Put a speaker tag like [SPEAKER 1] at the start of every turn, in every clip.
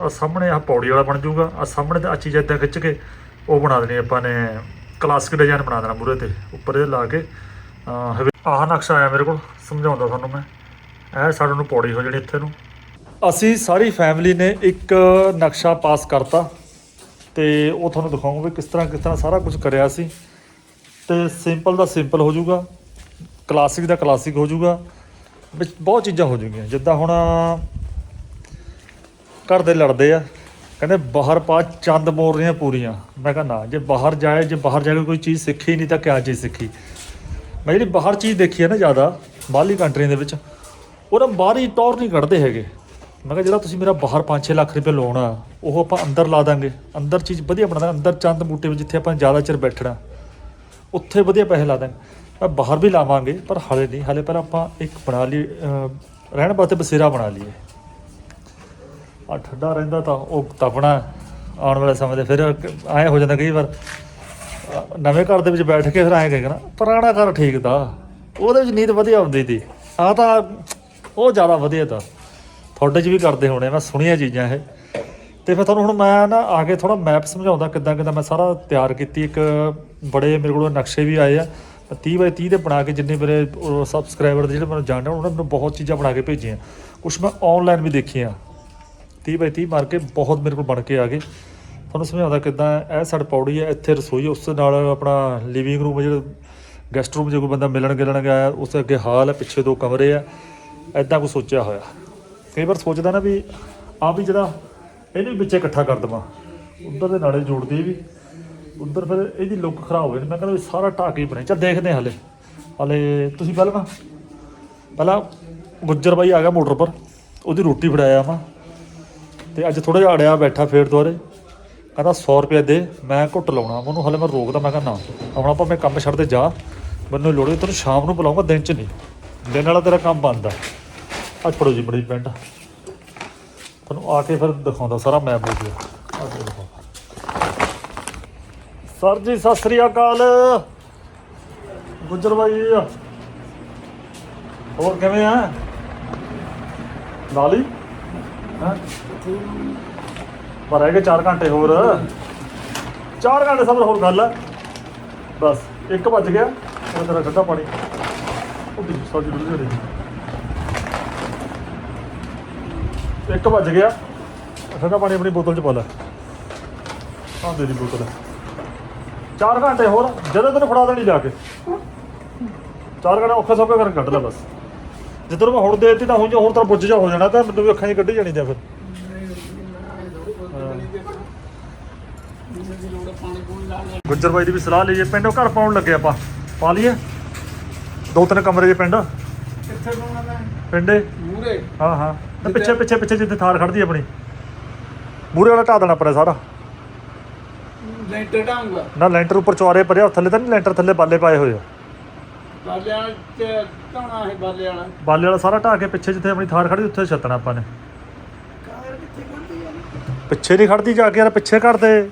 [SPEAKER 1] ਆ ਸਾਹਮਣੇ ਆ ਪੌੜੀ ਵਾਲਾ ਬਣ ਜਾਊਗਾ। ਆ ਸਾਹਮਣੇ ਤੇ ਆ ਚੀਜ਼ ਏਦਾਂ ਖਿੱਚ ਕੇ ਉਹ ਬਣਾ ਦੇਣੀ ਆਪਾਂ ਨੇ ਕਲਾਸਿਕ ਡਿਜ਼ਾਈਨ ਬਣਾ ਦੇਣਾ ਮੂਰੇ ਤੇ ਉੱਪਰ ਇਹ ਲਾ ਕੇ। ਹਵੇ- ਆਹ ਨਕਸ਼ਾ ਆਇਆ ਮੇਰੇ ਕੋਲ, ਸਮਝਾਉਂਦਾ ਤੁਹਾਨੂੰ ਮੈਂ। ਇਹ ਸਾਡੇ ਨੂੰ ਪੌੜੀ ਹੋ ਜਣੀ ਇੱਥੇ ਨੂੰ। ਅਸੀਂ ਸਾਰੀ ਫੈਮਿਲੀ ਨੇ ਇੱਕ ਨਕਸ਼ਾ ਪਾਸ ਕਰਤਾ ਤੇ ਉਹ ਤੁਹਾਨੂੰ ਦਿਖਾਉਂਗਾ ਵੀ ਕਿਸ ਤਰ੍ਹਾਂ ਕਿਸ ਤਰ੍ਹਾਂ ਸਾਰਾ ਕੁਝ ਕਰਿਆ ਸੀ। ਤੇ ਸਿੰਪਲ ਦਾ ਸਿੰਪਲ ਹੋ ਜਾਊਗਾ ਕਲਾਸਿਕ ਦਾ ਕਲਾਸਿਕ ਹੋ ਜਾਊਗਾ, ਵਿੱਚ ਬਹੁਤ ਚੀਜ਼ਾਂ ਹੋ ਜਾਊਗੀਆਂ। ਜਿੱਦਾਂ ਹੁਣ ਘਰ ਦੇ ਲੜਦੇ ਆ ਕਹਿੰਦੇ ਬਾਹਰ ਪਾ ਚੰਦ ਮੋਰ ਰਹੀਆਂ ਪੂਰੀਆਂ। ਮੈਂ ਕਿਹਾ ਨਾ ਜੇ ਬਾਹਰ ਜਾਏ ਜੇ ਬਾਹਰ ਜਾ ਕੇ ਕੋਈ ਚੀਜ਼ ਸਿੱਖੀ ਨਹੀਂ ਤਾਂ ਕਿਆ ਚੀਜ਼ ਸਿੱਖੀ? ਮੈਂ ਜਿਹੜੀ ਬਾਹਰ ਚੀਜ਼ ਦੇਖੀ ਹੈ ਨਾ ਜ਼ਿਆਦਾ ਬਾਹਰਲੀ ਕੰਟਰੀਆਂ ਦੇ ਵਿੱਚ ਉਹ ਉਹਦਾ ਬਾਹਰੀ ਟੌਰ ਨਹੀਂ ਕੱਢਦੇ ਹੈਗੇ। ਮੈਂ ਕਿਹਾ ਜਿਹੜਾ ਤੁਸੀਂ ਮੇਰਾ ਬਾਹਰ 5-6 ਲੱਖ ਰੁਪਏ ਲੋਨ ਆ ਉਹ ਆਪਾਂ ਅੰਦਰ ਲਾ ਦਾਂਗੇ। ਅੰਦਰ ਚੀਜ਼ ਵਧੀਆ ਬਣਾ ਦਾਂਗੇ ਅੰਦਰ ਚੰਦ ਬੂਟੇ ਵਿੱਚ ਜਿੱਥੇ ਆਪਾਂ ਜ਼ਿਆਦਾ ਚਿਰ ਬੈਠਣਾ ਉੱਥੇ ਵਧੀਆ ਪੈਸੇ ਲਾ ਦਾਂਗੇ। ਮੈਂ ਬਾਹਰ ਵੀ ਲਾਵਾਂਗੇ ਪਰ ਹਾਲੇ ਨਹੀਂ ਹਾਲੇ ਪਹਿਲਾਂ ਆਪਾਂ ਇੱਕ ਬਣਾ ਲਈ ਅਹ, ਰਹਿਣ ਵਾਸਤੇ ਬਸੇਰਾ ਬਣਾ ਲਈਏ। ਆ ਠੰਡਾ ਰਹਿੰਦਾ ਤਾਂ ਉਹ ਤਪਣਾ ਆਉਣ ਵਾਲੇ ਸਮੇਂ ਦੇ ਫਿਰ ਐ ਹੋ ਜਾਂਦਾ ਕਈ ਵਾਰ ਨਵੇਂ ਘਰ ਦੇ ਵਿੱਚ ਬੈਠ ਕੇ ਫਿਰ ਐਂ ਕਹੇਗਾ ਨਾ, ਪੁਰਾਣਾ ਘਰ ਠੀਕ ਤਾ, ਉਹਦੇ ਵਿੱਚ ਨੀਂਦ ਵਧੀਆ ਹੁੰਦੀ ਸੀ ਆ ਤਾਂ ਉਹ ਜ਼ਿਆਦਾ ਵਧੀਆ ਤਾ, ਤੁਹਾਡੇ 'ਚ ਵੀ ਕਰਦੇ ਹੋਣੇ ਮੈਂ ਸੁਣੀਆਂ ਚੀਜ਼ਾਂ ਇਹ। ਤੇ ਫਿਰ ਤੁਹਾਨੂੰ ਹੁਣ ਮੈਂ ਨਾ ਆ ਕੇ ਥੋੜਾ ਮੈਪ ਸਮਝਾਉਂਦਾ ਕਿੱਦਾਂ ਕਿੱਦਾਂ ਮੈਂ ਸਾਰਾ ਤਿਆਰ ਕੀਤੀ, ਇੱਕ ਬੜੇ ਮੇਰੇ ਕੋਲ ਨਕਸ਼ੇ ਵੀ ਆਏ ਆ 30 ਬਾਈ 30 ਦੇ ਬਣਾ ਕੇ ਜਿੰਨੇ ਮੇਰੇ ਸਬਸਕ੍ਰਾਈਬਰ ਦੇ ਜਿਹੜੇ ਮੈਨੂੰ ਜਾਣਦੇ ਉਹਨਾਂ ਨੇ ਮੈਨੂੰ ਬਹੁਤ ਚੀਜ਼ਾਂ ਬਣਾ ਕੇ ਭੇਜੀਆਂ। ਕੁਝ ਮੈਂ ਆਨਲਾਈਨ ਵੀ ਦੇਖੀਆਂ। 30 ਬਾਈ 30 ਮਾਰ ਕੇ ਬਹੁਤ ਮੇਰੇ ਕੋਲ ਬਣ ਕੇ ਆ ਗਏ। ਤੁਹਾਨੂੰ ਸਮਝਾਉਂਦਾ ਕਿੱਦਾਂ ਇਹ ਸਾਡ ਪੌੜੀ ਹੈ ਇੱਥੇ ਰਸੋਈ ਉਸ ਨਾਲ ਆਪਣਾ ਲਿਵਿੰਗ ਰੂਮ ਜਿਹੜਾ ਗੈਸਟ ਰੂਮ ਜੇ ਕੋਈ ਬੰਦਾ ਮਿਲਣ ਗਿਲਣ ਗਿਆ ਉਸ ਅੱਗੇ ਹਾਲ ਹੈ ਪਿੱਛੇ ਦੋ ਕਮਰੇ ਆ ਐਦਾਂ ਕੁਝ ਸੋਚਿਆ ਹੋਇਆ। ਕਈ ਵਾਰ ਸੋਚਦਾ ਨਾ ਵੀ ਆ ਵੀ ਜਿਹੜਾ ਇਹਨੂੰ ਵੀ ਵਿੱਚੇ ਇਕੱਠਾ ਕਰ ਦਵਾਂ, ਉੱਧਰ ਦੇ ਨਾਲੇ ਜੋੜਦੀ ਵੀ, ਉੱਧਰ ਫਿਰ ਇਹਦੀ ਲੁੱਕ ਖਰਾਬ ਹੋ ਜਾਂਦੀ, ਮੈਂ ਕਹਿੰਦਾ ਵੀ ਸਾਰਾ ਢਾਕ ਹੀ ਬਣੇ ਚੱਲ ਦੇਖਦੇ ਹਾਂ ਹਲੇ ਹਲੇ ਤੁਸੀਂ ਪਹਿਲਾਂ ਨਾ, ਪਹਿਲਾਂ ਗੁੱਜਰ ਬਾਈ ਆ ਗਿਆ ਮੋਟਰ ਪਰ, ਉਹਦੀ ਰੋਟੀ ਫੜਾਇਆ ਮੈਂ ਤੇ ਅੱਜ ਥੋੜਾ ਜਿਹਾ ਅੜਿਆ ਬੈਠਾ ਫੇਰ ਦੁਆਰੇ ਕਹਿੰਦਾ 100 ਰੁਪਏ ਦੇ, ਮੈਂ ਘੁੱਟ ਲਾਉਣਾ। ਉਹਨੂੰ ਹਲੇ ਮੈਂ ਰੋਕਦਾ, ਮੈਂ ਕਹਿੰਦਾ ਆਉਣਾ ਹੁਣ ਆਪਾਂ ਮੈਂ ਕੰਮ ਛੱਡ ਦੇ ਜਾ। ਮੈਨੂੰ ਲੋੜ ਤੈਨੂੰ ਸ਼ਾਮ ਨੂੰ ਬੁਲਾਉਂਗਾ ਦਿਨ ਚ ਨਹੀਂ। ਦਿਨ ਵਾਲਾ ਤੇਰਾ ਕੰਮ ਬੰਦ ਆ। ਅੱਜ ਫੜੋ ਜੀ ਬੜੀ ਪੈਂਟ ਤੁਹਾਨੂੰ ਆ ਕੇ ਫਿਰ ਦਿਖਾਉਂਦਾ ਸਾਰਾ ਮੈਪ ਹੋ ਗਿਆ ਸਰ ਜੀ, ਸਤਿ ਸ੍ਰੀ ਅਕਾਲ। ਗੁੱਜਰ ਬਾਈ। ਹੋਰ ਕਿਵੇਂ ਆ? ਲਾਲੀ? ਹਾਂ? ਪਰ ਰਹਿ ਗਏ 4 ਘੰਟੇ ਹੋਰ। 4 ਘੰਟੇ ਸਬਰ ਹੋਰ ਗੱਲ ਹੈ ਬਸ 1 ਵੱਜ ਗਿਆ। ਉਹ ਤੇਰਾ ਠੰਡਾ ਪਾਣੀ। ਉਹ ਵੀ ਸਾਡੀ ਡੁੱਲ ਰਹੀ ਇੱਕ ਵੱਜ ਗਿਆ। ਠੰਡਾ ਪਾਣੀ ਆਪਣੀ ਬੋਤਲ 'ਚ ਪਾ ਲੈ। ਆਹ ਦੇ ਦੀ ਬੋਤਲ। 4 ਘੰਟੇ ਹੋਰ। ਜਦੋਂ ਤੈਨੂੰ ਫੜਾ ਦੇਣੀ ਜਾ ਕੇ। 4 ਘੰਟੇ ਔਖੇ ਸੌਖੇ ਕਰਕੇ ਕੱਢ ਲੈ ਬਸ। ਜਦੋਂ ਮੈਂ ਹੁਣ ਦੇ ਦਿੱਤੀ ਤਾਂ ਹੁਣ ਹੁਣ ਤਾਂ ਬੁੱਝ ਜਾ ਹੋ ਜਾਣਾ ਤਾਂ ਮੈਨੂੰ ਵੀ ਅੱਖਾਂ 'ਚ ਕੱਢੀ ਜਾਣੀ ਤਾਂ ਫਿਰ। ਗੁੱਜਰ ਬਾਈ ਦੀ ਵੀ ਸਲਾਹ ਲਈਏ ਪਿੰਡੋਂ ਘਰ ਪਾਉਣ ਲੱਗੇ ਆਪਾਂ। ਪਾ ਲਈਏ। ਦੋ ਤਿੰਨ ਕਮਰੇ ਦੇ ਪਿੰਡ।
[SPEAKER 2] ਕਿੱਥੇ ਪਾਉਣਾ ਮੈਂ
[SPEAKER 1] ਪਿੰਡੇ।
[SPEAKER 2] ਮੂਰੇ
[SPEAKER 1] ਹਾਂ ਹਾਂ। ਤੇ ਪਿੱਛੇ ਪਿੱਛੇ ਪਿੱਛੇ ਜਿੱਥੇ ਥਾਰ ਖੜਦੀ ਆਪਣੀ। ਮੂਰੇ ਵਾਲਾ ਢਾ ਦੇਣਾ ਪਰੇ ਸਾਰਾ।
[SPEAKER 2] ਲੈਂਟਰ ਢਾਂਗਾ
[SPEAKER 1] ਨਾ ਲੈਂਟਰ ਉੱਪਰ ਚੌਰੇ ਪਰੇ ਆ, ਥੱਲੇ ਤਾਂ ਨਹੀਂ ਲੈਂਟਰ ਥੱਲੇ ਬਾਲੇ ਪਾਏ ਹੋਏ ਆ।
[SPEAKER 2] ਬਾਲੇ ਵਾਲਾ ਤੇ ਢਾਉਣਾ ਹੈ ਬਾਲੇ ਵਾਲਾ।
[SPEAKER 1] ਬਾਲੇ ਵਾਲਾ ਸਾਰਾ ਢਾ ਕੇ ਪਿੱਛੇ ਜਿੱਥੇ ਆਪਣੀ ਥਾਰ ਖੜੀ ਉੱਥੇ ਛੱਤਣਾ ਆਪਾਂ ਨੇ।
[SPEAKER 2] ਕਾਰ ਕਿੱਥੇ ਕਰਦੀ ਆ?
[SPEAKER 1] ਪਿੱਛੇ ਨਹੀਂ ਖੜਦੀ ਜਾ ਕੇ ਯਾਰ ਪਿੱਛੇ ਕਰਦੇ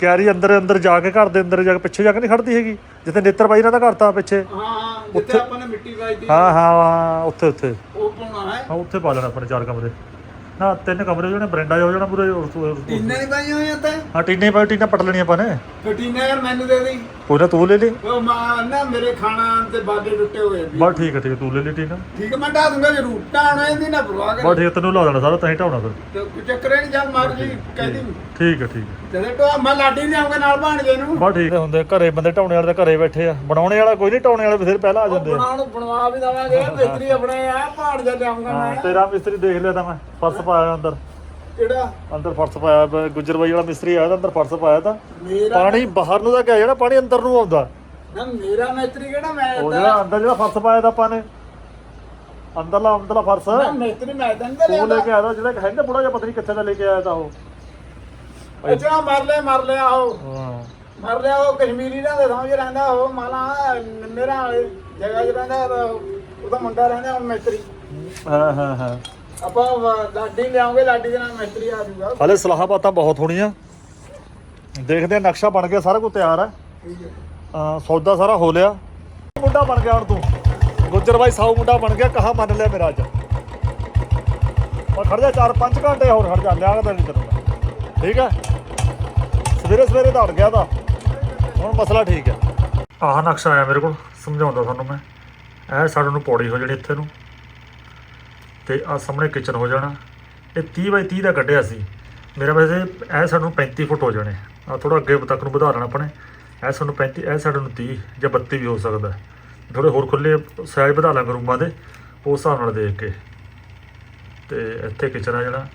[SPEAKER 1] ਕੈਰੀ ਅੰਦਰ ਅੰਦਰ ਜਾ ਕੇ ਘਰ ਦੇ ਅੰਦਰ ਜਾ ਕੇ ਪਿੱਛੇ ਜਾ ਕੇ ਨਹੀਂ ਖੜਦੀ ਹੈਗੀ। ਜਿੱਥੇ ਨੇਤਰ ਬਾਈ ਇਹਨਾਂ ਦਾ ਘਰ ਤਾਂ ਪਿੱਛੇ।
[SPEAKER 2] ਹਾਂ ਹਾਂ ਜਿੱਥੇ
[SPEAKER 1] ਉੱਥੇ-
[SPEAKER 2] ਆਪਾਂ ਨੇ ਮਿੱਟੀ ਪਾਈ ਦੀ
[SPEAKER 1] ਹਾਂ। ਹਾਂ ਹਾਂ, ਉੱਥੇ ਉੱਥੇ।
[SPEAKER 2] ਉਹ ਪਾਉਣਾ ਹੈ।
[SPEAKER 1] ਹਾਂ ਉੱਥੇ ਪਾ ਲੈਣਾ ਆਪਣੇ ਚਾਰ ਕਮਰੇ। ਨਾ ਤਿੰਨ ਕਮਰੇ ਹੋ ਜਾਣੇ ਬਰਿੰਡਾ ਹੋ ਜਾਣਾ ਪੂਰੇ
[SPEAKER 2] ਟੀਨੇ ਨਹੀਂ ਪਾਈਆਂ ਹੋਈਆਂ ਤਾਂ
[SPEAKER 1] ਹਾਂ ਟੀਨੇ ਪਾਈ ਟੀਨਾ ਪਟ ਲੈਣੀ ਆਪਾਂ ਨੇ।
[SPEAKER 2] ਫਿਰ ਟੀਨੇ ਯਾਰ ਮੈਨੂੰ ਦੇ ਦੇ
[SPEAKER 1] ਕੋਈ ਨਾ ਤੂੰ ਲੈ ਲਈ।
[SPEAKER 2] ਉਹ ਮਾਂ ਨਾ ਮੇਰੇ ਖਾਣਾ ਤੇ ਬਾਲੇ ਟੁੱਟੇ ਹੋਏ ਵੀ
[SPEAKER 1] ਬਸ ਠੀਕ ਹੈ ਠੀਕ ਹੈ ਤੂੰ ਲੈ ਲਈ ਟੀਨਾ।
[SPEAKER 2] ਠੀਕ ਹੈ ਮੈਂ ਢਾ ਦੂੰਗਾ ਜ਼ਰੂਰ। ਢਾਉਣਾ ਇਹਦੀ ਨਾ ਪਰਵਾਹ
[SPEAKER 1] ਬਸ
[SPEAKER 2] ਕਰ
[SPEAKER 1] ਠੀਕ ਹੈ, ਤੈਨੂੰ ਲਾ ਦੇਣਾ ਸਾਰਾ ਤਾਂ ਹੀ ਢਾਉਣਾ ਫਿਰ।
[SPEAKER 2] ਤੇ ਕੋਈ ਚੱਕਰ ਹੀ ਨਹੀਂ ਜਦ ਮਰਜ਼ੀ ਕਹਿੰਦੀ
[SPEAKER 1] ਠੀਕ ਹੈ ਠੀਕ ਹੈ
[SPEAKER 2] ਚਲੇ ਟੋ ਮੈਂ ਲਾਡੀ ਲਿਆਉਂਗਾ ਨਾਲ ਭਾਣਜੇ ਨੂੰ।
[SPEAKER 1] ਬਸ ਠੀਕ ਹੁੰਦੇ ਘਰੇ ਬੰਦੇ ਢਾਉਣੇ ਵਾਲੇ ਤਾਂ ਘਰੇ ਬੈਠੇ ਆ। ਬਣਾਉਣੇ ਵਾਲਾ ਕੋਈ ਨਹੀਂ ਢਾਉਣੇ ਵਾਲੇ ਬਥੇਰੇ ਪਹਿਲਾਂ ਆ ਜਾਂਦੇ ਆ।
[SPEAKER 2] ਬਣਾਉਣ ਬਣਵਾ ਵੀ ਦਵਾਂਗੇ ਮਿਸਤਰੀ ਆਪਣੇ ਆ ਭਾਣਜੇ ਲਿਆਉਂਗਾ
[SPEAKER 1] ਹਾਂ,
[SPEAKER 2] ਮੈਂ।
[SPEAKER 1] ਤੇਰਾ ਮਿਸਤਰੀ ਦੇਖ ਲਿਆ ਤਾਂ ਮੈਂ ਫਰਸ਼ ਪਾਇਆ ਅੰਦਰ।
[SPEAKER 2] ਕਿਹੜਾ?
[SPEAKER 1] ਅੰਦਰ ਫਰਸ਼ ਪਾਇਆ ਬ- ਗੁੱਜਰ ਬਾਈ ਵਾਲਾ ਮਿਸਤਰੀ ਆਇਆ ਤਾਂ ਅੰਦਰ ਫਰਸ਼ ਪਾਇਆ ਤਾਂ।
[SPEAKER 2] ਮੇਰਾ
[SPEAKER 1] ਪਾਣੀ ਬਾਹਰ ਨੂੰ ਤਾਂ ਕਿਹਾ ਜਿਹੜਾ ਪਾਣੀ ਅੰਦਰ ਨੂੰ ਆਉਂਦਾ।
[SPEAKER 2] ਨਾ ਮੇਰਾ ਮਿਸਤਰੀ ਕਿਹੜਾ ਮੈਂ
[SPEAKER 1] ਉਹ
[SPEAKER 2] ਤਾਂ
[SPEAKER 1] ਜਿਹੜਾ ਅੰਦਰ ਜਿਹੜਾ ਫਰਸ਼ ਪਾਇਆ ਤਾਂ ਆਪਾਂ ਨੇ। ਅੰਦਰਲਾ ਅੰਦਰਲਾ ਫਰਸ਼।
[SPEAKER 2] ਨਾ ਮਿਸਤਰੀ ਮੈਂ ਤਾਂ ਨਹੀਂ
[SPEAKER 1] ਉਹ ਲੈ ਕੇ ਆਇਆ ਤਾਂ ਜਿਹੜਾ ਹੈਗਾ ਬੁੜਾ ਜਿਹਾ ਪਤਾ ਨਹੀਂ ਕਿੱਥੇ ਦਾ ਲੈ ਕੇ ਆਇਆ ਤਾਂ ਉਹ।
[SPEAKER 2] ਅੱਛਾ ਮਰ ਲਿਆ ਮਰ ਲਿਆ ਉਹ।
[SPEAKER 1] ਹਾਂ।
[SPEAKER 2] ਮਰ ਲਿਆ ਉਹ ਕਸ਼ਮੀਰੀ ਦਾ ਸਮਝ ਰਹਿੰਦਾ ਉਹ ਮਾਲਾ ਮੇਰਾ ਵਾਲੇ ਜਗ੍ਹਾ ਰਹਿੰਦਾ ਉਹ- ਉਹਦਾ ਮੁੰਡਾ ਰਹਿੰਦਾ ਉਹ ਮਿਸਤਰੀ।
[SPEAKER 1] ਹਾਂ ਹਾਂ ਹਾਂ।
[SPEAKER 2] ਆਪਾਂ ਵ- ਲਾਡੀ ਲਿਆਉਂਗੇ ਲਾਡੀ ਦੇ ਨਾਲ ਮਿਸਤਰੀ ਆ ਜਾਊਗਾ
[SPEAKER 1] ਹਾਲੇ ਸਲਾਹਾਂ ਬਾਤਾਂ ਬਹੁਤ ਹੋਣੀਆਂ। ਦੇਖਦੇ ਆ ਨਕਸ਼ਾ ਬਣ ਗਿਆ ਸਾਰਾ ਕੁਝ ਤਿਆਰ ਹੈ।
[SPEAKER 2] ਠੀਕ ਹੈ।
[SPEAKER 1] ਅਹ ਸੌਦਾ ਸਾਰਾ ਹੋ ਲਿਆ। ਮੁੰਡਾ ਬਣ ਗਿਆ ਹੁਣ ਤੂੰ। ਗੁੱਜਰ ਬਾਈ ਸਾਊ ਮੁੰਡਾ ਬਣ ਗਿਆ ਕਹਾ ਮੰਨ ਲਿਆ ਮੇਰਾ ਅੱਜ? ਮੈਂ ਖੜ ਜਾ 4-5 ਘੰਟੇ ਹੋਰ ਖੜ ਜਾ ਲਿਆ ਕੇ ਨਹੀਂ ਤੈਨੂੰ ਮੈਂ। ਠੀਕ ਹੈ? ਸਵੇਰੇ ਸਵੇਰੇ ਦੌੜ ਗਿਆ ਤਾਂ। ਹੁਣ ਮਸਲਾ ਠੀਕ ਹੈ। ਆਹ ਨਕਸ਼ਾ ਆਇਆ ਮੇਰੇ ਕੋਲ ਸਮਝਾਉਂਦਾ ਤੁਹਾਨੂੰ ਮੈਂ। ਇਹ ਸਾਡੇ ਨੂੰ ਪੌੜੀ ਹੋ ਜਾਣੀ ਇੱਥੇ ਨੂੰ। ਤੇ ਆ ਸਾਹਮਣੇ ਕਿਚਨ ਹੋ ਜਾਣਾ। ਇਹ 30 ਬਾਈ 30 ਦਾ ਕੱਢਿਆ ਸੀ। ਮੇਰਾ ਵੈਸੇ ਇਹ ਸਾਨੂੰ 35 ਫੁੱਟ ਹੋ ਜਾਣੇ। ਆ ਥੋੜਾ ਅੱਗੇ ਤੱਕ ਨੂੰ ਵਧਾ ਲੈਣਾ ਆਪਣੇ ਇਹ ਸਾਨੂੰ 35 ਇਹ ਸਾਡੇ ਨੂੰ 30 ਜਾਂ 32 ਵੀ ਹੋ ਸਕਦਾ। ਥੋੜੇ ਹੋਰ ਖੁੱਲੇ ਸਾਈਜ਼ ਵਧਾ ਲਾਂਗੇ ਰੂਮਾਂ ਦੇ ਉਸ ਹਿਸਾਬ ਨਾਲ ਦੇਖ ਕੇ। ਤੇ ਇੱਥੇ ਕਿਚਨ ਆ ਜਾਣਾ।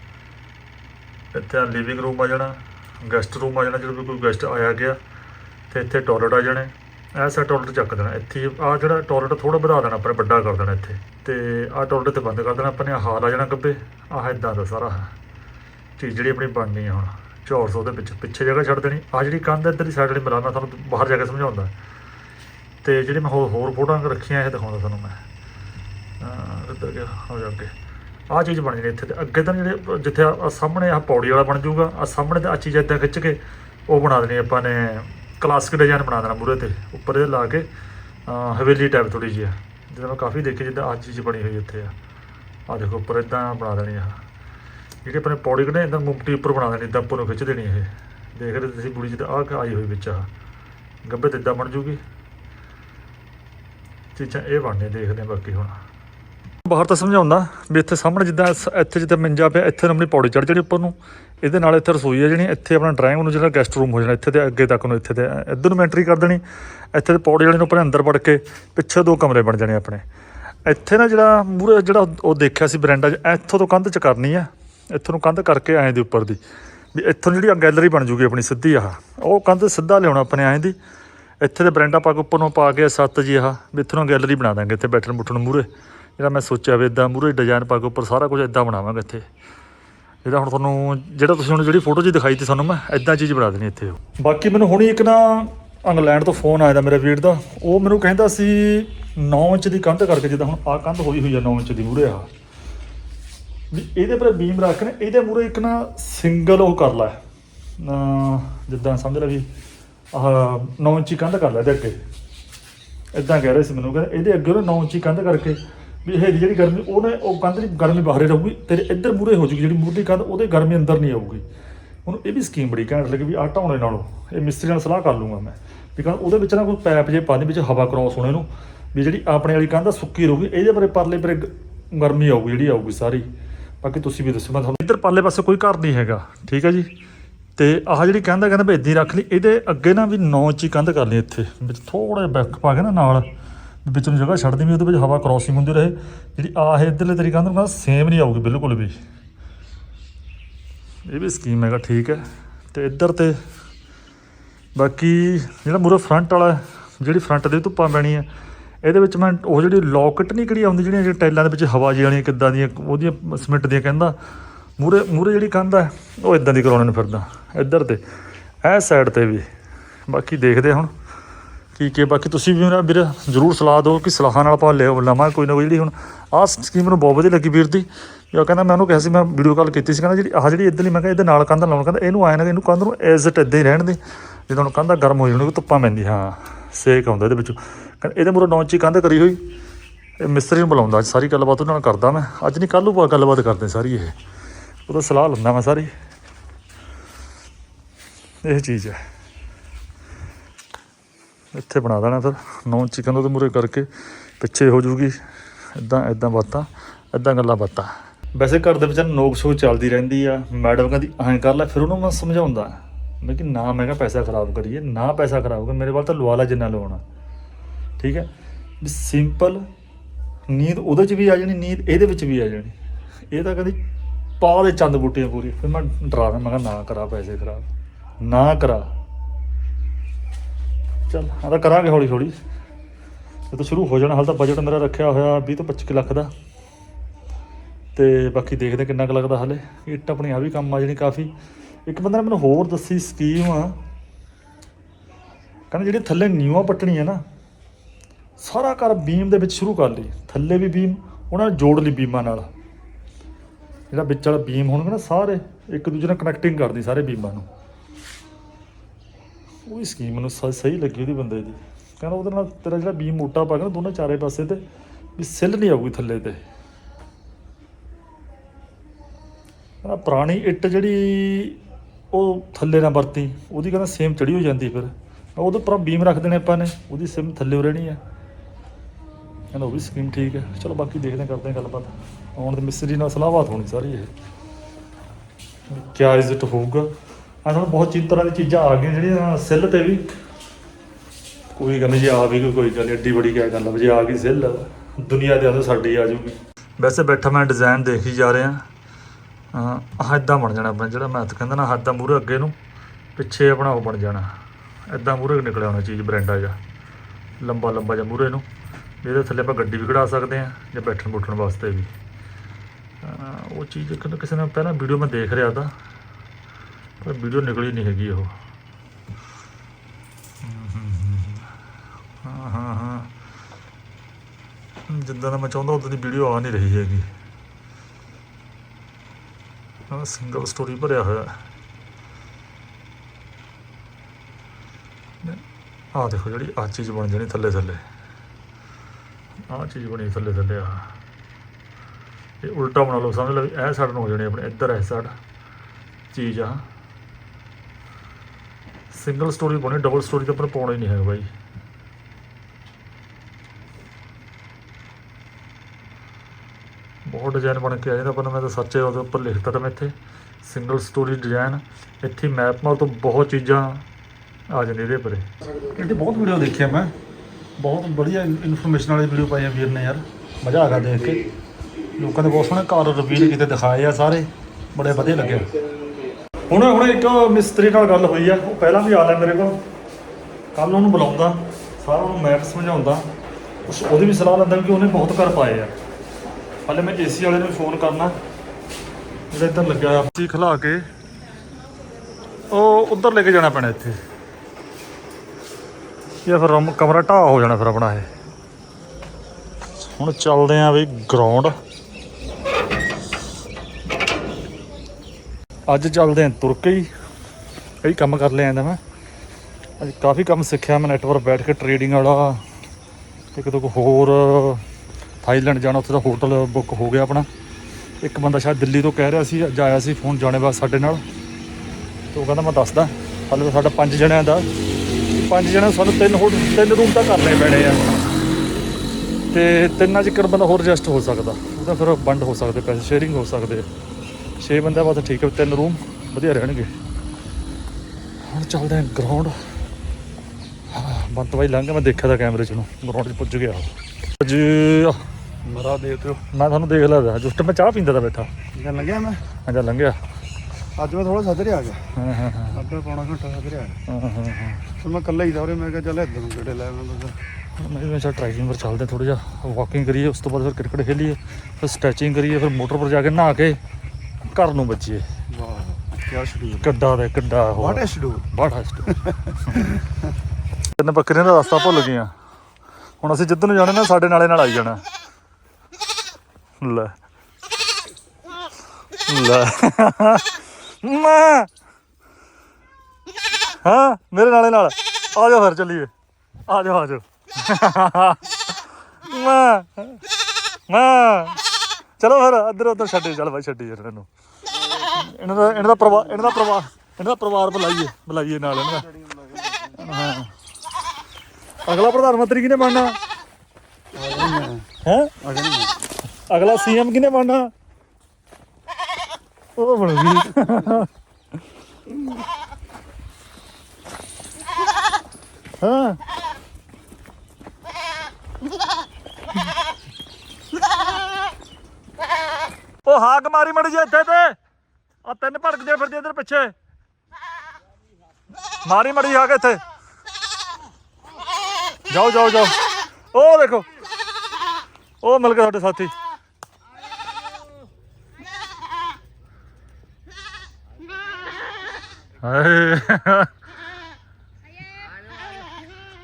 [SPEAKER 1] ਇੱਥੇ ਆ ਲਿਵਿੰਗ ਰੂਮ ਆ ਜਾਣਾ। ਗੈਸਟ ਰੂਮ ਆ ਜਾਣਾ। ਜਦੋਂ ਵੀ ਕੋਈ ਗੈਸਟ ਆਇਆ ਗਿਆ, ਤੇ ਇੱਥੇ ਟਾਇਲਟ ਆ ਜਾਣੇ। ਐਸਾ ਟਾਇਲਟ ਚੱਕ ਦੇਣਾ, ਇੱਥੇ ਆ ਜਿਹੜਾ ਟਾਇਲਟ ਥੋੜਾ ਵਧਾ ਦੇਣਾ ਆਪਣੇ ਵੱਡਾ ਕਰ ਦੇਣਾ ਇੱਥੇ। ਤੇ ਆ ਟਾਇਲਟ ਤੇ ਬੰਦ ਕਰ ਦੇਣਾ ਆਪਣੇ ਆਹ ਹਾਲ ਆ ਜਾਣਾ ਗੱਬੇ, ਆਹ ਇਦਾਂ ਦਾ ਸਾਰਾ। ਚੀਜ਼ ਜਿਹੜੀ ਆਪਣੀ ਬਣਨੀ ਆ ਹੁਣ 400 ਦੇ ਵਿੱਚ, ਪਿੱਛੇ ਜਗ੍ਹਾ ਛੱਡ ਦੇਣੀ। ਆ ਜਿਹੜੀ ਕੰਧ ਇੱਧਰ ਦੀ ਸਾਈਡ ਵਾਲੀ ਮਿਲਾ ਮੈਂ ਤੁਹਾਨੂੰ ਬਾਹਰ ਜਾ ਕੇ ਸਮਝਾਉਂਦਾ। ਤੇ ਜਿਹੜੀ ਮੈਂ ਹੋਰ ਹੋਰ ਫੋਟੋਆਂ ਰੱਖੀਆਂ, ਇਹ ਦਿਖਾਉਂਦਾ ਤੁਹਾਨੂੰ ਮੈਂ। ਅਹ ਇੱਧਰ ਗਿਆ? ਹੋ ਜਾ ਅੱਗੇ। ਆਹ ਚੀਜ਼ ਬਣ ਜਣੀ ਇੱਥੇ ਤੇ ਅੱਗੇ ਤਾਂ ਜਿਹੜੇ, ਜਿੱਥੇ ਸਾਹਮਣੇ ਆਹ ਪੌੜੀ ਵਾਲਾ ਬਣ ਜਾਊਗਾ ਆ ਸਾਹਮਣੇ ਤੇ ਆ ਚੀਜ਼ ਏਦਾਂ ਖਿੱਚ ਕੇ ਉਹ ਬਣਾ ਦੇਣੀ ਆਪਾਂ ਨੇ ਕਲਾਸਿਕ ਡਿਜ਼ਾਈਨ ਬਣਾ ਦੇਣਾ ਮੂਰੇ ਤੇ, ਉੱਪਰ ਇਹ ਲਾ ਕੇ ਹਵੇਲੀ ਟਾਈਪ ਥੋੜੀ ਜਿਹੀ ਆ। ਜਿੱਦਾਂ ਮੈਂ ਕਾਫੀ ਦੇਖੀ, ਜਿੱਦਾਂ ਆਹ ਚੀਜ਼ ਬਣੀ ਹੋਈ ਇੱਥੇ ਆ। ਆ ਦੇਖੋ, ਉੱਪਰ ਇਦਾਂ ਬਣਾ ਦੇਣੀ ਆ। ਜਿਹੜੀ ਆਪਣੇ ਪੌੜੀ ਨੇ ਇਦਾਂ ਮੁਕਟੀ ਉੱਪਰ ਬਣਾ ਦੇਣੀ ਇਦਾਂ ਉੱਪਰ ਨੂੰ ਖਿੱਚ ਦੇਣੀ ਇਹ। ਦੇਖ ਰਹੇ ਤੁਸੀਂ ਬੁੜੀ ਜਿੱਦਾਂ ਆਹ ਆਈ ਹੋਈ ਵਿੱਚ ਆ। ਗੱਬੇ ਤੇ ਇਦਾਂ ਬਣ ਜੂਗੀ। ਚੀਜ਼ਾਂ ਇਹ ਬਣਨੇ, ਦੇਖਦੇ ਬਾਕੀ ਹੁਣ। ਬਾਹਰ ਤਾਂ ਸਮਝਾਉਂਦਾ ਵੀ ਇੱਥੇ ਸਾਹਮਣੇ ਜਿੱਦਾਂ ਇੱਥੇ ਜਿੱਦਾਂ ਮੰਜਾ ਪਿਆ, ਇੱਥੇ ਨੂੰ ਆਪਣੀ ਪੌੜੀ ਚੜ ਜਾਣੀ ਉੱਪਰ ਨੂੰ। ਇਹਦੇ ਨਾਲ ਇੱਥੇ ਰਸੋਈ ਹੈ ਜਿਹੜੀ ਇੱਥੇ ਆਪਣਾ ਡਰਾਇੰਗ ਨੂੰ ਜਿਹੜਾ ਗੈਸਟ ਰੂਮ ਹੋ ਜਾਣਾ, ਇੱਥੇ ਤੇ ਅੱਗੇ ਤੱਕ ਨੂੰ ਇੱਥੇ ਤੇ ਇੱਧਰ ਨੂੰ ਐਂਟਰੀ ਕਰ ਦੇਣੀ। ਇੱਥੇ ਤੇ ਪੌੜੀ ਵਾਲੀ ਨੂੰ ਆਪਣੇ ਅੰਦਰ ਵੜ ਕੇ ਪਿੱਛੇ ਦੋ ਕਮਰੇ ਬਣ ਜਾਣੇ ਆਪਣੇ। ਇੱਥੇ ਨਾ ਜਿਹੜਾ ਮੂਰੇ ਜਿਹੜਾ ਉਹ ਦੇਖਿਆ ਸੀ ਬਰੈਂਡਾ 'ਚ ਇੱਥੋਂ ਤੋਂ ਕੰਧ 'ਚ ਕਰਨੀ ਆ। ਇੱਥੋਂ ਨੂੰ ਕੰਧ ਕਰਕੇ ਐਂ ਦੇ ਉੱਪਰ ਦੀ। ਵੀ ਇੱਥੋਂ ਜਿਹੜੀ ਗੈਲਰੀ ਬਣ ਜੂਗੀ ਆਪਣੀ ਸਿੱਧੀ ਆਹ। ਉਹ ਕੰਧ ਸਿੱਧਾ ਲਿਆਉਣਾ ਆਪਣੇ ਐਂ ਦੀ। ਇੱਥੇ ਤੇ ਬਰੈਂਡਾ ਪਾ ਕੇ ਉੱਪਰ ਨੂੰ ਪਾ ਕੇ ਸੱਤ ਜੀ ਆਹ, ਵੀ ਇੱਥੋਂ ਨੂੰ ਗੈਲਰੀ ਬਣਾ ਦਾਂਗੇ ਇੱਥੇ ਬੈਠਣ ਬੁੱਠਣ ਮੂਰੇ ਜਿਹੜਾ ਮੈਂ ਸੋਚਿਆ ਵੀ ਇਦਾਂ ਮੂਰੇ ਡਿਜ਼ਾਈਨ ਪਾ ਕੇ ਉੱਪਰ ਸਾਰਾ ਕੁਝ ਇਦਾਂ ਬਣਾਵਾਂਗੇ ਇੱਥੇ। ਇਹਦਾ ਹੁਣ ਤੁਹਾਨੂੰ, ਜਿਹੜਾ ਤੁਸੀਂ ਹੁਣ ਜਿਹੜੀ ਫੋਟੋ ਜੀ ਦਿਖਾਈ ਤੀ ਤੁਹਾਨੂੰ ਮੈਂ ਇਦਾਂ ਚੀਜ਼ ਬਣਾ ਦੇਣੀ ਇੱਥੇ ਬਾਕੀ ਮੈਨੂੰ ਹੁਣੀ ਇੱਕ ਨਾ ਇੰਗਲੈਂਡ ਤੋਂ ਫੋਨ ਆਇਆ ਦਾ ਮੇਰੇ ਵੀਰ ਦਾ। ਉਹ ਮੈਨੂੰ ਕਹਿੰਦਾ ਸੀ 9 ਇੰਚ ਦੀ ਕੰਧ ਕਰਕੇ, ਜਿੱਦਾਂ ਹੁਣ ਆ ਕੰਧ ਹੋਈ ਹੋਈ ਆ 9 ਇੰਚ ਦੀ ਮੂਰੇ ਆ ਵੀ ਇਹਦੇ ਪਰ ਬੀਮ ਰੱਖ ਕੇ ਇਹਦੇ ਮੂਰੇ ਇੱਕ ਨਾ ਸਿੰਗਲ ਉਹ ਕਰ ਲੈ। ਅਹ ਜਿੱਦਾਂ ਸਮਝ ਲੈ ਵੀ ਆਹ 9 ਇੰਚੀ ਕੰਧ ਕਰ ਲੈ ਇਹਦੇ ਅੱਗੇ। ਇਦਾਂ ਕਹਿ ਰਹੇ ਸੀ ਮੈਨੂੰ, ਕਹਿੰਦੇ ਇਹਦੇ ਅੱਗੇ ਉਹਨੇ 9 ਇੰਚੀ ਕੰਧ ਕਰਕੇ ਵੀ ਇਹ ਜਿਹੜੀ ਗਰਮੀ, ਉਹਨੇ ਉਹ ਕੰਧ ਦੀ ਗਰਮੀ ਬਾਹਰੇ ਰਹੂਗੀ, ਤੇਰੇ ਇੱਧਰ ਮੂਰੇ ਹੋ ਜੂਗੀ, ਜਿਹੜੀ ਮੂਰਲੀ ਕੰਧ, ਉਹਦੇ ਗਰਮੀ ਅੰਦਰ ਨਹੀਂ ਆਊਗੀ। ਹੁਣ ਇਹ ਵੀ ਸਕੀਮ ਬੜੀ ਘੈਂਟ ਲੱਗੀ ਵੀ ਆਹ ਢਾਉਣੇ ਨਾਲੋਂ, ਇਹ ਮਿਸਤਰੀ ਨਾਲ ਸਲਾਹ ਕਰ ਲੂੰਗਾ ਮੈਂ। ਵੀ ਕਹਿੰਦਾ ਉਹਦੇ ਵਿੱਚ ਨਾ ਕੋਈ ਪੈਪ ਜੇ ਪਾਣੀ ਵਿੱਚ ਹਵਾ ਕ੍ਰੋਸ ਹੋਣੇ ਨੂੰ, ਵੀ ਜਿਹੜੀ ਆਪਣੇ ਵਾਲੀ ਕੰਧ ਆ ਸੁੱਕੀ ਰਹੂਗੀ, ਇਹਦੇ ਪਰੇ ਪਰਲੇ ਪਰੇ ਗਰਮੀ ਆਊਗੀ, ਜਿਹੜੀ ਆਊਗੀ ਸਾਰੀ। ਬਾਕੀ ਤੁਸੀਂ ਵੀ ਦੱਸੋ, ਮੈਂ ਤੁਹਾਨੂੰ ਇੱਧਰ ਪਰਲੇ ਪਾਸੇ ਕੋਈ ਘਰ ਨਹੀਂ ਹੈਗਾ, ਠੀਕ ਹੈ ਜੀ? ਤੇ ਆਹ ਜਿਹੜੀ ਕਹਿੰਦਾ ਕਹਿੰਦਾ ਵੀ ਏਦਾਂ ਹੀ ਰੱਖ ਲਈ, ਇਹਦੇ ਅੱਗੇ ਨਾ ਵੀ 9 ਇੰਚੀ ਕੰਧ ਕਰ ਲਈ ਇੱਥੇ, ਵਿੱਚ ਥੋੜਾ ਬੈਕ ਪਾ ਕੇ ਨਾ ਨਾਲ। ਵਿੱਚ ਨੂੰ ਜਗ੍ਹਾ ਛੱਡਦੀ ਵੀ ਉਹਦੇ ਵਿੱਚ ਹਵਾ ਕ੍ਰੋਸਿੰਗ ਹੁੰਦੀ ਰਹੇ। ਜਿਹੜੀ ਆਹ ਇੱਧਰਲੇ ਤੇਰੀ ਕੰਧ ਨੂੰ ਸੇਮ ਨਹੀਂ ਆਊਗੀ ਬਿਲਕੁਲ ਵੀ। ਇਹ ਵੀ ਸਕੀਮ ਹੈਗਾ, ਠੀਕ ਹੈ। ਤੇ ਇੱਧਰ ਤੇ ਬਾਕੀ ਜਿਹੜਾ ਮੂਰੇ ਫਰੰਟ ਵਾਲਾ ਜਿਹੜੀ ਫਰੰਟ ਦੇ ਧੁੱਪਾਂ ਪੈਣੀ ਹੈ ਇਹਦੇ ਵਿੱਚ ਮੈਂ ਉਹ ਜਿਹੜੀ ਲੌਕਟ ਨਹੀਂ ਕਿਹੜੀ ਆਉਂਦੀ, ਜਿਹੜੀਆਂ ਟਾਈਲਾਂ ਦੇ ਵਿੱਚ ਹਵਾ ਜੀ ਵਾਲੀਆਂ ਕਿੱਦਾਂ ਦੀਆਂ, ਉਹਦੀਆਂ ਸਿਮੈਂਟ ਦੀਆਂ ਕਹਿੰਦਾ। ਮੂਰੇ ਮੂਰੇ ਜਿਹੜੀ ਕੰਧ ਹੈ, ਉਹ ਇਦਾਂ ਦੀ ਕਰਾਉਣੇ ਨੂੰ ਫਿਰਦਾ। ਇੱਧਰ ਤੇ, ਇਹ ਸਾਈਡ ਤੇ ਵੀ। ਬਾਕੀ ਦੇਖਦੇ ਹਾਂ ਹੁਣ। ਠੀਕ ਹੈ, ਬਾਕੀ ਤੁਸੀਂ ਵੀ ਮੇਰਾ ਵੀਰ ਜਰੂਰ ਸਲਾਹ ਦਿਓ ਕਿ ਸਲਾਹਾਂ ਨਾਲ ਆਪਾਂ ਲੈ ਲਵਾਂ ਕੋਈ ਨਾ ਕੋਈ ਜਿਹੜੀ ਹੁਣ ਆਹ ਸਕੀਮ ਮੈਨੂੰ ਬਹੁਤ ਵਧੀਆ ਲੱਗੀ ਵੀਰ ਦੀ। ਵੀ ਉਹ ਕਹਿੰਦਾ ਮੈਂ ਉਹਨੂੰ ਕਿਹਾ ਸੀ, ਮੈਂ ਵੀਡੀਓ ਕਾਲ ਕੀਤੀ ਸੀ, ਕਹਿੰਦਾ ਜਿਹੜੀ ਆਹ ਜਿਹੜੀ ਇੱਧਰਲੀ, ਮੈਂ ਕਿਹਾ ਇਹਦੇ ਨਾਲ ਕੰਧ ਲਾਉਣ, ਕਹਿੰਦਾ ਇਹਨੂੰ ਆਏ ਨਾ ਇਹਨੂੰ ਕੰਧ ਨੂੰ ਐਜ਼ ਇਟ ਇੱਦਾਂ ਹੀ ਰਹਿਣ ਦੇ। ਜਦੋਂ ਹੁਣ ਕੰਧ ਗਰਮ ਹੋ ਜਾਣੀ ਧੁੱਪਾਂ ਪੈਂਦੀ, ਹਾਂ, ਸੇਕ ਆਉਂਦਾ ਇਹਦੇ ਵਿੱਚੋਂ। ਕਹਿੰਦਾ ਇਹਦੇ ਮੂਰੇ ਨੌਂਚੀ ਕੰਧ ਕਰੀ ਹੋਈ। ਇਹ ਮਿਸਤਰੀ ਨੂੰ ਬੁਲਾਉਂਦਾ, ਅੱਜ ਸਾਰੀ ਗੱਲਬਾਤ ਉਹਨਾਂ ਨਾਲ ਕਰਦਾ ਮੈਂ। ਅੱਜ ਨਹੀਂ, ਕੱਲ੍ਹ ਨੂੰ ਗੱਲਬਾਤ ਕਰਦੇ ਸਾਰੀ ਇਹ। ਉਹਦਾ ਸਲਾਹ ਲੈਂਦਾ ਮੈਂ ਸਾਰੀ। ਇਹ ਚੀਜ਼ ਹੈ। ਇੱਥੇ ਬਣਾ ਦੇਣਾ ਫਿਰ। ਨੌ ਚਿਕਨ ਉਹਦੇ ਮੂਰੇ ਕਰਕੇ ਪਿੱਛੇ ਹੋ ਜੂਗੀ ਇਦਾਂ ਇਦਾਂ ਬਾਤਾਂ ਇਦਾਂ ਗੱਲਾਂ ਬਾਤਾਂ। ਵੈਸੇ ਘਰ ਦੇ ਵਿੱਚ ਨੋਕ ਸ਼ੋਕ ਚੱਲਦੀ ਰਹਿੰਦੀ ਆ। ਮੈਡਮ ਕਹਿੰਦੀ, ਐਂ ਕਰ ਲੈ। ਫਿਰ ਉਹਨੂੰ ਮੈਂ ਸਮਝਾਉਂਦਾ। ਮੈਂ ਕਿ ਨਾ, ਮੈਂ ਕਿਹਾ ਪੈਸਾ ਖਰਾਬ ਕਰੀਏ। ਨਾ ਪੈਸਾ ਖਰਾਬ ਕਰ ਮੇਰੇ ਵੱਲ ਤਾਂ ਲਵਾ ਲੈ ਜਿੰਨਾ ਲਵਾਉਣਾ। ਠੀਕ ਹੈ? ਵੀ ਸਿੰਪਲ ਨੀਂਦ ਉਹਦੇ 'ਚ ਵੀ ਆ ਜਾਣੀ, ਨੀਂਦ ਇਹਦੇ ਵਿੱਚ ਵੀ ਆ ਜਾਣੀ। ਇਹ ਤਾਂ ਕਹਿੰਦੀ, ਪਾ ਦੇ ਚੰਦ ਬੂਟੀਆਂ ਪੂਰੀ ਫਿਰ ਮੈਂ ਡਰਾਵੇ ਮੈਂ ਕਿਹਾ, ਨਾ ਕਰਾ, ਪੈਸੇ ਖਰਾਬ। ਨਾ ਕਰਾ। ਚੱਲ ਆ ਤਾਂ ਕਰਾਂਗੇ ਹੌਲੀ ਹੌਲੀ। ਇਹ ਤਾਂ ਸ਼ੁਰੂ ਹੋ ਜਾਣਾ, ਹਾਲ ਤਾਂ ਬਜਟ ਮੇਰਾ ਰੱਖਿਆ ਹੋਇਆ 20 ਤੋਂ 25 ਕੁ ਲੱਖ ਦਾ। ਤੇ ਬਾਕੀ ਦੇਖਦੇ ਕਿੰਨਾ ਕੁ ਲੱਗਦਾ ਹਲੇ। ਇੱਟ ਆਪਣੀ ਆ ਵੀ ਕੰਮ ਆ ਜਿਹੜੀ ਕਾਫੀ। ਇੱਕ ਬੰਦੇ ਨੇ ਮੈਨੂੰ ਹੋਰ ਦੱਸੀ ਸਕੀਮ ਆ। ਕਹਿੰਦਾ ਜਿਹੜੀ ਥੱਲੇ ਨਿਊਆਂ ਪੱਟਣੀ ਹੈ ਨਾ, ਸਾਰਾ ਘਰ ਬੀਮ ਦੇ ਵਿੱਚ ਸ਼ੁਰੂ ਕਰ ਲਈ। ਥੱਲੇ ਵੀ ਬੀਮ, ਉਹਨਾਂ ਨੇ ਜੋੜ ਲਈ ਬੀਮਾਂ ਨਾਲ। ਜਿਹੜਾ ਵਿੱਚ ਵਾਲਾ ਬੀਮ ਹੋਣਗੇ ਨਾ, ਸਾਰੇ ਇੱਕ ਦੂਜੇ ਨਾਲ ਕਨੈਕਟਿੰਗ ਕਰਦੀ, ਸਾਰੇ ਬੀਮਾਂ ਨੂੰ। ਉਹ ਹੀ ਸਕੀਮ ਮੈਨੂੰ ਸ- ਸਹੀ ਲੱਗੀ ਉਹਦੀ ਬੰਦੇ ਦੀ। ਕਹਿੰਦਾ ਉਹਦੇ ਨਾਲ ਤੇਰਾ ਜਿਹੜਾ ਬੀਮ ਮੋਟਾ ਪਾ ਕੇ ਨਾ ਦੋਨੇ ਚਾਰੇ ਪਾਸੇ ਤੇ ਵੀ ਸਿੱਲ ਨਹੀਂ ਆਊਗੀ ਥੱਲੇ ਤੇ। ਕਹਿੰਦਾ ਪੁਰਾਣੀ ਇੱਟ ਜਿਹੜੀ ਉਹ ਥੱਲੇ ਨਾ ਵਰਤੀ ਉਹਦੀ ਕਹਿੰਦਾ ਸੇਮ ਚੜੀ ਹੋ ਜਾਂਦੀ ਫਿਰ। ਉਹਦੇ ਉੱਪਰ ਬੀਮ ਰੱਖ ਦੇਣੇ ਆਪਾਂ ਨੇ ਉਹਦੀ ਸੇਮ ਥੱਲੇ ਹੋ ਰਹਿਣੀ ਆ। ਕਹਿੰਦਾ ਉਹ ਵੀ ਸਕੀਮ ਠੀਕ ਹੈ। ਚਲੋ ਬਾਕੀ ਦੇਖਦੇ ਹਾਂ, ਕਰਦੇ ਹਾਂ ਗੱਲਬਾਤ। ਆਉਣ ਦੇ ਮਿਸਤਰੀ ਨਾਲ ਸਲਾਹਬਾਤ ਹੋਣੀ ਸਾਰੀ ਇਹ। ਕਿਆ ਇਜ਼ਟ ਹੋਊਗਾ? ਆ ਹੁਣ ਬਹੁਤ ਚੀਜ਼ ਤਰ੍ਹਾਂ ਦੀ ਚੀਜ਼ਾਂ ਆ ਗਈਆਂ ਜਿਹੜੀਆਂ ਸਿੱਲ ਤੇ ਵੀ। ਕੋਈ ਗੱਲ ਨਹੀਂ ਜੀ ਆ ਵੀ ਕੋਈ- ਕੋਈ ਗੱਲ ਨੀ, ਬੜੀ ਕਿਆ ਗੱਲ ਆ ਵੀ ਜੇ ਆ ਗਈ ਸਿੱਲ ਦੁਨੀਆ ਦੇ ਅੰਦਰ ਸਾਡੀ ਆ ਜਾਊਗੀ। ਵੈਸੇ ਬੈਠਾ ਮੈਂ ਡਿਜ਼ਾਈਨ ਦੇਖ ਹੀ ਜਾ ਰਿਹਾ। ਆਹ ਇਦਾਂ ਬਣ ਜਾਣਾ ਆਪਣਾ ਜਿਹੜਾ ਮੈਂ ਤਾਂ ਕਹਿੰਦਾ ਨਾ ਹੱਥ ਦਾ ਮੂਹਰੇ ਅੱਗੇ ਨੂੰ ਪਿੱਛੇ ਆਪਣਾ ਉਹ ਬਣ ਜਾਣਾ। ਇਦਾਂ ਮੂਹਰੇ ਨਿਕਲਿਆ ਹੋਣਾ ਚੀਜ਼ ਬ੍ਰੈਂਡਾ ਜਿਹਾ। ਲੰਬਾ ਲੰਬਾ ਜਿਹਾ ਮੂਹਰੇ ਨੂੰ। ਇਹਦੇ ਥੱਲੇ ਆਪਾਂ ਗੱਡੀ ਵੀ ਖੜਾ ਸਕਦੇ ਹਾਂ ਜਾਂ ਬੈਠਣ ਬੁੱਠਣ ਵਾਸਤੇ ਵੀ। ਉਹ ਚੀਜ਼ ਇੱਕ ਨਾ ਕਿਸੇ ਨੇ ਪਹਿਲਾਂ ਵੀਡੀਓ ਮੈਂ ਦੇਖ ਰਿਹਾ ਤਾਂ ਪਰ ਵੀਡੀਓ ਨਿਕਲੀ ਨਹੀਂ ਹੈਗੀ ਉਹ। ਹਾਂ ਹਾਂ ਹਾਂ। ਜਿੱਦਾਂ ਦਾ ਮੈਂ ਚਾਹੁੰਦਾ ਉਦਾਂ ਦੀ ਵੀਡੀਓ ਆ ਨਹੀਂ ਰਹੀ ਹੈਗੀ। ਹਾਂ ਸਿੰਗਲ ਸਟੋਰੀ ਭਰਿਆ ਹੋਇਆ। ਆਹ ਦੇਖੋ ਜਿਹੜੀ ਆ ਚੀਜ਼ ਬਣ ਜਾਣੀ ਥੱਲੇ ਥੱਲੇ। ਆਹ ਚੀਜ਼ ਬਣੀ ਥੱਲੇ ਥੱਲੇ ਆ ਇਹ ਉਲਟਾ ਬਣਾ ਲਓ, ਸਮਝ ਲਓ ਵੀ ਇਹ ਸਾਈਡ ਨੂੰ ਹੋ ਜਾਣੀ ਆਪਣੇ, ਇੱਧਰ ਇਸ ਸਾਈਡ ਚੀਜ਼ ਆ। ਸਿੰਗਲ ਸਟੋਰੀ ਪਾਉਣੀ ਡਬਲ ਸਟੋਰੀ ਤਾਂ ਆਪਾਂ ਪਾਉਣਾ ਹੀ ਨਹੀਂ ਹੈਗਾ ਬਾਈ। ਬਹੁਤ ਡਿਜ਼ਾਈਨ ਬਣ ਕੇ ਆ ਜਾਂਦਾ ਪਰ ਮੈਂ ਤਾਂ ਸੱਚੇ ਉਹਦੇ ਉੱਪਰ ਲਿਖਤਾ ਤਾਂ ਮੈਂ ਇੱਥੇ। ਸਿੰਗਲ ਸਟੋਰੀ ਡਿਜ਼ਾਈਨ ਇੱਥੇ ਮੈਪ ਨਾਲ ਤੋਂ ਬਹੁਤ ਚੀਜ਼ਾਂ ਆ ਜਾਂਦੀਆਂ ਇਹਦੇ ਉੱਪਰ। ਇਹਦੀ ਬਹੁਤ ਵੀਡੀਓ ਦੇਖਿਆ ਮੈਂ। ਬਹੁਤ ਵਧੀਆ ਇਨਫੋਰਮੇਸ਼ਨ ਵਾਲੀ ਵੀਡੀਓ ਪਾਈ ਆ ਵੀਰ ਨੇ ਯਾਰ। ਮਜ਼ਾ ਆ ਗਿਆ ਦੇਖ ਕੇ। ਲੋਕਾਂ ਦੇ ਬਹੁਤ ਸੋਹਣੇ ਘਰ ਰਿਵੀਲ ਕੀਤੇ ਦਿਖਾਏ ਆ ਸਾਰੇ। ਬੜੇ ਵਧੀਆ ਲੱਗੇ ਹੁਣ ਹੁਣ ਇੱਕ ਮਿਸਤਰੀ ਨਾਲ ਗੱਲ ਹੋਈ ਆ, ਉਹ ਪਹਿਲਾਂ ਵੀ ਆ ਲਿਆ ਮੇਰੇ ਕੋਲ। ਕੱਲ ਉਹਨੂੰ ਬੁਲਾਉਂਦਾ, ਸਾਰਾ ਉਹਨੂੰ ਮੈਪ ਸਮਝਾਉਂਦਾ। ਉਸ ਉਹਦੀ ਵੀ ਸਲਾਹ ਲੈਂਦਾ ਕਿ ਉਹਨੇ ਬਹੁਤ ਘਰ ਪਾਏ ਆ। ਹਾਲੇ ਮੈਂ ਏਸੀ ਵਾਲੇ ਨੂੰ ਫੋਨ ਕਰਨਾ। ਜਿਹੜਾ ਇੱਧਰ ਲੱਗਿਆ ਆ ਸੀ ਖਲਾ ਕੇ। ਉਹ ਉੱਧਰ ਲੈ ਕੇ ਜਾਣਾ ਪੈਣਾ ਇੱਥੇ। ਜਾਂ ਫਿਰ ਰੂਮ, ਕਮਰਾ ਢਾਹ ਹੋ ਜਾਣਾ ਫਿਰ ਆਪਣਾ ਇਹ। ਹੁਣ ਚੱਲਦੇ ਆਂ ਵੀ ਗਰਾਊਂਡ ਅੱਜ ਚੱਲਦੇ ਆਂ ਤੁਰ ਕੇ ਹੀ। ਕਈ ਕੰਮ ਕਰ ਲਿਆ ਜਾਂਦਾ ਮੈਂ। ਅੱਜ ਕਾਫੀ ਕੰਮ ਸਿੱਖਿਆ ਮੈਂ ਨੈਟਵਰਕ ਬੈਠ ਕੇ ਟ੍ਰੇਡਿੰਗ ਵਾਲਾ। ਇੱਕ ਦੋ ਕੁ ਹੋਰ ਥਾਈਲੈਂਡ ਜਾਣਾ, ਉੱਥੇ ਦਾ ਹੋਟਲ ਬੁੱਕ ਹੋ ਗਿਆ ਆਪਣਾ। ਇੱਕ ਬੰਦਾ ਸ਼ਾਇਦ ਦਿੱਲੀ ਤੋਂ ਕਹਿ ਰਿਹਾ ਸੀ, ਅੱਜ ਆਇਆ ਸੀ ਫੋਨ ਜਾਣੇ ਬਾਅਦ ਸਾਡੇ ਨਾਲ। ਤੇ ਉਹ ਕਹਿੰਦਾ ਮੈਂ ਦੱਸਦਾ, ਹਾਲੇ ਤਾਂ ਸਾਡਾ ਪੰਜ ਜਣਿਆਂ ਦਾ। ਪੰਜ ਜਣਿਆਂ ਸਾਨੂੰ ਤਿੰਨ ਹੋਰ ਤਿੰਨ ਰੂਮ ਤਾਂ ਕਰਨੇ ਪੈਣੇ ਆ। ਤੇ ਤਿੰਨਾਂ ਚ ਇੱਕ ਬੰਦਾ ਹੋਰ ਐਡਜਸਟ ਹੋ ਸਕਦਾ। ਉਹਦਾ ਫਿਰ ਵੰਡ ਹੋ ਸਕਦੇ, ਪੈਸੇ ਸ਼ੇਅਰਿੰਗ ਹੋ ਸਕਦੇ। ਛੇ ਬੰਦਿਆਂ ਵਾਸਤੇ ਠੀਕ ਹੈ ਤਿੰਨ ਰੂਮ ਵਧੀਆ ਰਹਿਣਗੇ। ਹੁਣ ਚੱਲਦੇ ਹਾਂ ਗਰਾਊਂਡ ਬੰਤ ਬਾਈ ਲੰਘ ਮੈਂ ਦੇਖਿਆ ਤਾਂ ਕੈਮਰੇ ਚ ਨੂੰ ਗਰਾਊਂਡ 'ਚ ਪੁੱਜ ਗਿਆ। ਅੱਜ
[SPEAKER 2] ਮਰਾ ਦੇ ਤੇ
[SPEAKER 1] ਮੈਂ ਤੁਹਾਨੂੰ ਦੇਖ ਲਿਆ ਜੁਸਟ ਮੈਂ ਚਾਹ ਪੀਂਦਾ ਤਾਂ ਬੈਠਾ।
[SPEAKER 2] ਜਨ ਲੱਗਿਆ ਮੈਂ?
[SPEAKER 1] ਹਾਂ ਜਾਂ ਲੰਘਿਆ।
[SPEAKER 2] ਅੱਜ ਮੈਂ ਥੋੜਾ ਸਦਰੇ ਆ ਗਿਆ
[SPEAKER 1] ਹਾਂ ਹਾਂ ਹਾਂ।
[SPEAKER 2] ਅੱਧਾ ਪੌਣਾ ਘੰਟਾ ਸਦਰੇ ਆ ਗਿਆ
[SPEAKER 1] ਹਾਂ ਹਾਂ ਹਾਂ
[SPEAKER 2] ਮੈਂ ਇਕੱਲਾ ਹੀ ਦਾ ਉਰੇ ਮੈਂ ਕਿਹਾ ਚੱਲ ਇੱਧਰ ਨੂੰ ਗੇੜੇ ਲੈ ਮੈਂ ਤਾਂ
[SPEAKER 1] ਮੈਂ ਮੈਂ ਚਾ ਟਰੈਕਿੰਗ ਪਰ ਚੱਲਦੇ ਥੋੜਾ ਜਿਹਾ। ਵਾਕਿੰਗ ਕਰੀਏ ਉਸ ਤੋਂ ਬਾਅਦ ਫਿਰ ਕ੍ਰਿਕਟ ਖੇਲੀਏ ਫਿਰ ਸਟ੍ਰੈਚਿੰਗ ਕਰੀਏ ਫਿਰ ਮੋਟਰ ਪਰ ਜਾ ਕੇ ਨਹਾ ਕੇ ਘਰ ਨੂੰ ਬੱਜੀਏ
[SPEAKER 2] ਵਾਹ ਕੀ ਸ਼ਡਿਊਲ
[SPEAKER 1] ਕੱਡਾ ਦੇ ਕੱਡਾ ਹੋ
[SPEAKER 2] ਵਾਟ ਸ਼ਡਿਊਲ
[SPEAKER 1] ਬੜਾ ਤਿੰਨ ਬੱਕਰੀਆਂ ਦਾ ਰਸਤਾ ਭੁੱਲ ਗਈਆਂ। ਹੁਣ ਅਸੀਂ ਜਿੱਧਰ ਨੂੰ ਜਾਣਾ ਨਾ ਸਾਡੇ ਨਾਲੇ ਨਾਲ ਆਈ ਜਾਣਾ। ਲੈ। ਲੈ। ਮਾਂ। ਹਾਂ ਮੇਰੇ ਨਾਲੇ ਨਾਲ। ਆ ਜਾਓ ਫਿਰ ਚੱਲੀਏ। ਆ ਜਾਓ ਆ ਜਾਓ। ਮਾਂ। ਮਾਂ। ਚਲੋ ਫਿਰ ਇੱਧਰ ਉੱਧਰ ਛੱਡੀ। ਚੱਲ ਬਾਈ ਛੱਡੀ ਯਾਰ ਇਹਨੂੰ। ਇਹਨਾਂ ਦਾ ਇਹਨਾਂ ਦਾ ਪਰਿਵਾਰ ਇਹਨਾਂ ਦਾ ਪਰਿਵਾਰ ਇਹਨਾਂ ਦਾ ਪਰਿਵਾਰ ਬੁਲਾਈਏ ਬੁਲਾਈਏ ਨਾਲ ਇਹਨਾਂ ਦਾ। ਹਾਂ। ਅਗਲਾ ਪ੍ਰਧਾਨ ਮੰਤਰੀ ਕਿਹਨੇ ਬਣਨਾ? ਹੈ? ਅਗਲਾ ਸੀਐਮ ਕਿਹਨੇ ਬਣਨਾ? ਉਹ ਬਣ ਹਾਂ। ਉਹ ਹਾਕ ਮਾਰੀ ਮੜ ਜੇ ਇੱਥੇ ਤੇ। ਆ ਤਿੰਨ ਭੜਕਦੇ ਫਿਰਦੇ ਇਧਰ ਪਿੱਛੇ। ਮਾਰੀ ਮੜੀ ਆ ਕੇ ਇੱਥੇ। ਜਾਓ ਜਾਓ ਜਾਓ। ਉਹ ਦੇਖੋ। ਉਹ ਮਿਲ ਗਏ ਸਾਡੇ ਸਾਥੀ। ਹਾਏ।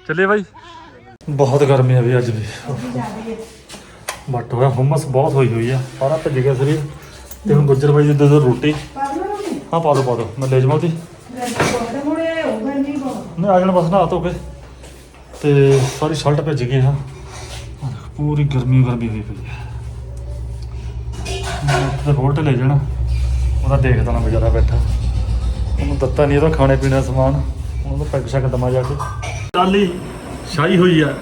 [SPEAKER 1] ਚੱਲੇ ਬਾਈ। ਬਹੁਤ ਗਰਮੀ ਆ ਵੀ ਅੱਜ ਵੀ। ਮੱਟ ਹੋਇਆ, ਹੁਮਸ ਬਹੁਤ ਹੋਈ ਹੋਈ ਆ। ਸਾਰਾ ਭੱਜ ਗਿਆ ਸਰੀਰ। ਤੇ ਹੁਣ ਗੁੱਜਰ ਬਾਈ ਜੀ ਦੇ ਦਿਓ ਰੋਟੀ। ਹਾਂ ਪਾ ਦੋ ਪਾ ਦੋ ਮੈਂ ਲੈ ਜਾਵਾਂ ਉਹਦੀ। ਨਹੀਂ ਆ ਜਾਣਾ ਬਸ ਨਹਾ ਧੋ ਕੇ। ਤੇ ਸਾਰੀ ਸ਼ਰਟ ਭਿੱਜ ਗਈ ਦੇਖੋ, ਪੂਰੀ ਗਰਮੀ ਗਰਮੀ ਹੋਈ ਪਈ ਹੈ ਤੇ ਹੋਲਟ ਲੈ ਜਾਣਾ। ਉਹਦਾ ਦੇਖਦਾ ਨਾ ਵਿਚਾਰਾ ਬੈਠਾ। ਉਹਨੂੰ ਦਿੱਤਾ ਨਹੀਂ ਉਹਦਾ ਖਾਣੇ ਪੀਣੇ ਦਾ ਸਮਾਨ। ਉਹਨੂੰ ਪੈਗ ਸ਼ੈਗ ਦਮਾ ਜਾ ਕੇ। ਟਾਲੀ ਸ਼ਾਹੀ ਹੋਈ ਆ।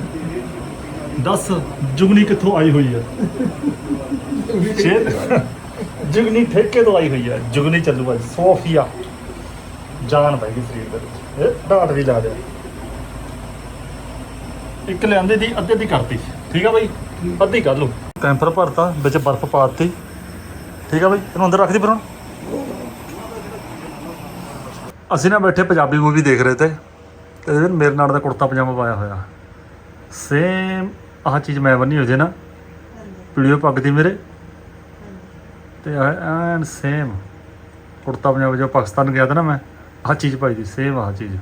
[SPEAKER 1] ਦੱਸ ਜੁਗਨੀ ਕਿੱਥੋਂ ਆਈ ਹੋਈ ਆ? ਸ਼ੇਰ ਜੁਗਨੀ ਠੇਕੇ ਤੋਂ ਆਈ ਹੋਈ ਆ ਜੁਗਨੀ ਚੱਲੂ ਅੱਜ ਸੋਫੀਆ। ਜਾਨ ਪੈ ਗਈ ਸਰੀਰ ਦੇ ਵਿੱਚ। ਇਹ ਢਾਟ ਵੀ ਲਾ ਦਿਆ। ਇੱਕ ਲਿਆਂਦੀ ਦੀ ਅੱਧੇ ਦੀ ਕਰਤੀ। ਠੀਕ ਆ ਬਾਈ? ਅੱਧੀ ਕਰ ਲਓ। ਕੈਂਪਰ ਭਰਤਾ ਵਿੱਚ ਬਰਫ਼ ਪਾਤੀ। ਠੀਕ ਆ ਬਾਈ? ਇਹਨੂੰ ਅੰਦਰ ਰੱਖ ਦੀ ਫਿਰ ਹੁਣ। ਅਸੀਂ ਨਾ ਬੈਠੇ ਪੰਜਾਬੀ ਮੂਵੀ ਦੇਖ ਰਹੇ ਤੇ। ਤੇ ਮੇਰੇ ਨਾਲ ਦਾ ਕੁੜਤਾ ਪਜਾਮਾ ਪਾਇਆ ਹੋਇਆ। ਸੇਮ ਆਹ ਚੀਜ਼ ਮੈਂ ਬੰਨੀ ਹੋਈ ਸੀ ਨਾ। ਵੀਡੀਓ ਪੱਗ ਦੀ ਮੇਰੇ। ਤੇ ਐਨ ਸੇਮ ਕੁੜਤਾ ਪੰਜਾਬ ਜੋ ਪਾਕਿਸਤਾਨ ਗਿਆ ਤਾਂ ਨਾ ਮੈਂ, ਆਹ ਚੀਜ਼ ਪਾਈ ਦੀ ਸੇਮ ਆਹ ਚੀਜ਼।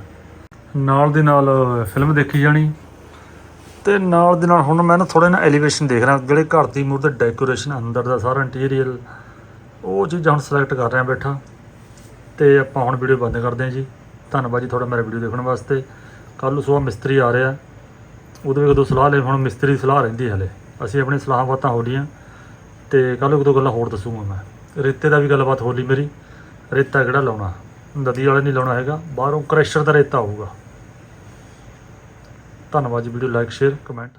[SPEAKER 1] ਨਾਲ ਦੇ ਨਾਲ ਫਿਲਮ ਦੇਖੀ ਜਾਣੀ। ਤੇ ਨਾਲ ਦੇ ਨਾਲ ਹੁਣ ਮੈਂ ਨਾ ਥੋੜਾ ਨਾ ਐਲੀਵੇਸ਼ਨ ਦੇਖ ਰਿਹਾ, ਜਿਹੜੇ ਘਰ ਦੀ ਮੂਰ ਦਾ ਡੈਕੋਰੇਸ਼ਨ ਅੰਦਰ ਦਾ ਸਾਰਾ ਇੰਟੀਰੀਅਰ ਉਹ ਚੀਜ਼ਾਂ ਹੁਣ ਸਿਲੈਕਟ ਕਰ ਰਿਹਾ ਬੈਠਾ। ਤੇ ਆਪਾਂ ਹੁਣ ਵੀਡੀਓ ਬੰਦ ਕਰਦੇ ਹਾਂ ਜੀ। ਧੰਨਵਾਦ ਜੀ ਤੁਹਾਡਾ ਮੇਰਾ ਵੀਡੀਓ ਦੇਖਣ ਵਾਸਤੇ। ਕੱਲ ਨੂੰ ਸੁਬਾਹ ਮਿਸਤਰੀ ਆ ਰਿਹਾ। ਉਹਦੇ ਵੀ ਕਦੋਂ ਸਲਾਹ ਲੈ, ਹੁਣ ਮਿਸਤਰੀ ਦੀ ਸਲਾਹ ਰਹਿੰਦੀ ਹੈ ਹਲੇ। ਅਸੀਂ ਆਪਣੀ ਸਲਾਹਾਂ ਬਾਤਾਂ ਹੋ ਲੀਆਂ ਤੇ ਕੱਲ ਨੂੰ ਦੋ ਗੱਲਾਂ ਹੋਰ ਦੱਸੂਗਾ ਮੈਂ। ਰੇਤੇ ਦਾ ਵੀ ਗੱਲਬਾਤ ਹੋ ਲਈ ਮੇਰੀ। ਰੇਤਾ ਕਿਹੜਾ ਲਾਉਣਾ? ਨਦੀ ਵਾਲੇ ਨਹੀਂ ਲਾਉਣਾ ਹੈਗਾ। ਬਾਹਰੋਂ ਕ੍ਰੈਸ਼ਰ ਦਾ ਰੇਤਾ ਆਊਗਾ ਧੰਨਵਾਦ ਜੀ, ਵੀਡੀਓ ਲਾਈਕ, ਸ਼ੇਅਰ, ਕਮੈਂਟ।